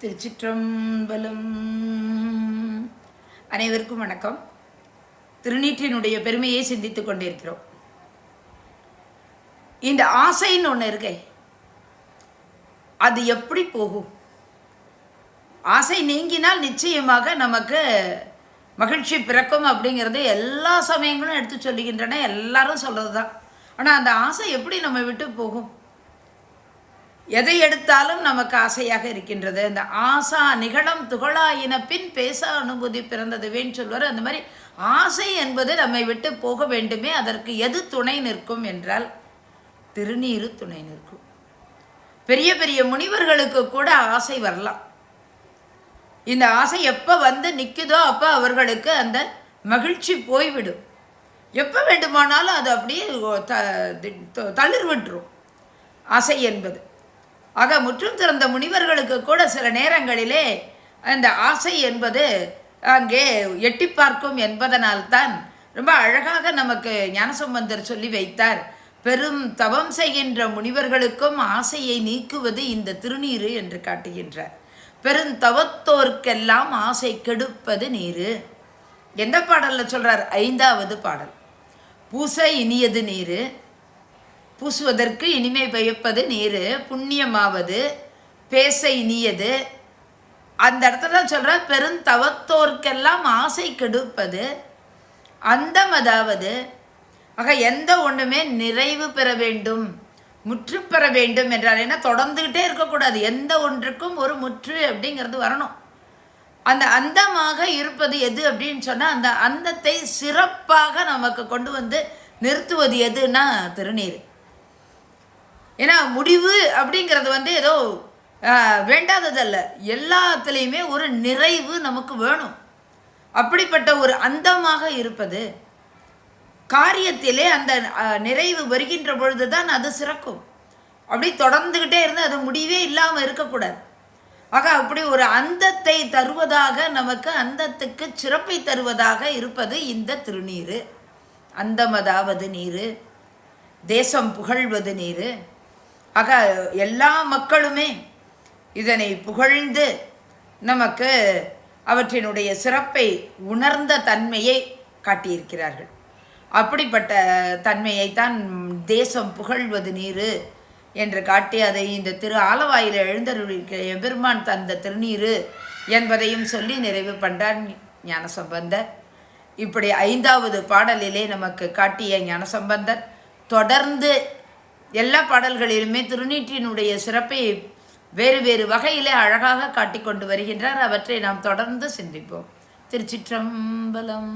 திருச்சிற்றம்பலம். அனைவருக்கும் வணக்கம். திருநீற்றினுடைய பெருமையை சிந்தித்துக் கொண்டிருக்கிறோம். இந்த ஆசைன்னு ஒன்று இருக்கே. அது எப்படி போகும்? ஆசை நீங்கினால் நிச்சயமாக நமக்கு மகிழ்ச்சி பிறக்கும் அப்படிங்கிறது எல்லா சமயங்களும் எடுத்து சொல்லுகின்றன எல்லாரும் சொல்கிறது தான் ஆனால் அந்த ஆசை எப்படி நம்ம விட்டு போகும்? எதை எடுத்தாலும் நமக்கு ஆசையாக இருக்கின்றது. இந்த ஆசா நிகழம் துகளாயின பின் பேச அனுபூதி பிறந்ததுவேன்னு சொல்வார். அந்த மாதிரி ஆசை என்பது நம்மை விட்டு போக வேண்டுமே அதற்கு எது துணை நிற்கும் என்றால் திருநீரு துணை நிற்கும். பெரிய பெரிய முனிவர்களுக்கு கூட ஆசை வரலாம். இந்த ஆசை எப்போ வந்து நிற்குதோ அப்போ அவர்களுக்கு அந்த மகிழ்ச்சி போய்விடும். எப்போ வேண்டுமானாலும் அது அப்படியே த தி- தளிர் விட்டுரும் ஆசை என்பது. ஆக முற்றும் திறந்த முனிவர்களுக்கு கூட சில நேரங்களிலே அந்த ஆசை என்பது அங்கே எட்டி பார்க்கும் என்பதனால்தான் ரொம்ப அழகாக நமக்கு ஞானசம்பந்தர் சொல்லி வைத்தார். பெரும் தவம் செய்கின்ற முனிவர்களுக்கும் ஆசையை நீக்குவது இந்த திருநீரு என்று காட்டுகின்றார். பெருந்தவத்தோர்க்கெல்லாம் ஆசை கெடுப்பது நீரு எந்த பாடலில் சொல்கிறார் ஐந்தாவது பாடல். பூசை இனியது நீரு பூசுவதற்கு இனிமை பயப்பது நீர் புண்ணியமாவது பேச இனியது அந்த இடத்துல தான் சொல்ற பெருந்தவத்தோர்க்கெல்லாம் ஆசை கெடுப்பது அந்தம் அதாவது ஆக எந்த ஒன்றுமே நிறைவு பெற வேண்டும் முற்று பெற வேண்டும் என்றால் ஏன்னா தொடர்ந்துக்கிட்டே இருக்கக்கூடாது. எந்த ஒன்றுக்கும் ஒரு முற்று அப்படிங்கிறது வரணும். அந்த அந்தமாக இருப்பது எது அப்படின்னு சொன்னால் அந்த அந்தத்தை சிறப்பாக நமக்கு கொண்டு வந்து நிறுத்துவது எதுன்னா திருநீர். ஏன்னா முடிவு அப்படிங்கிறது வந்து ஏதோ வேண்டாததல்ல. எல்லாத்துலேயுமே ஒரு நிறைவு நமக்கு வேணும். அப்படிப்பட்ட ஒரு அந்தமாக இருப்பது காரியத்திலே அந்த நிறைவு வருகின்ற பொழுது தான் அது சிறக்கும். அப்படி தொடர்ந்துக்கிட்டே இருந்து அது முடிவே இல்லாமல் இருக்கக்கூடாது. ஆக அப்படி ஒரு அந்தத்தை தருவதாக நமக்கு அந்தத்துக்கு சிறப்பை தருவதாக இருப்பது இந்த திருநீர். அந்தமதாவது நீர். தேசம் புகழ்வது நீர். ஆக எல்லா மக்களுமே இதனை புகழ்ந்து நமக்கு அவற்றினுடைய சிறப்பை உணர்ந்த தன்மையை காட்டியிருக்கிறார்கள். அப்படிப்பட்ட தன்மையைத்தான் தேசம் புகழ்வது நீரு என்று காட்டி அதை இந்த திரு ஆலவாயில் எழுந்தருளிருக்கிற எம்பெருமான் தந்த திருநீரு என்பதையும் சொல்லி நிறைவு பண்ணுறார் ஞானசம்பந்தர். இப்படி ஐந்தாவது பாடலிலே நமக்கு காட்டிய ஞானசம்பந்தர் தொடர்ந்து எல்லா பாடல்களிலுமே திருநீற்றினுடைய சிறப்பை வேறு வேறு வகையிலே அழகாக காட்டிக்கொண்டு வருகின்றார். அவற்றை நாம் தொடர்ந்து சிந்திப்போம். திருச்சிற்றம்பலம்.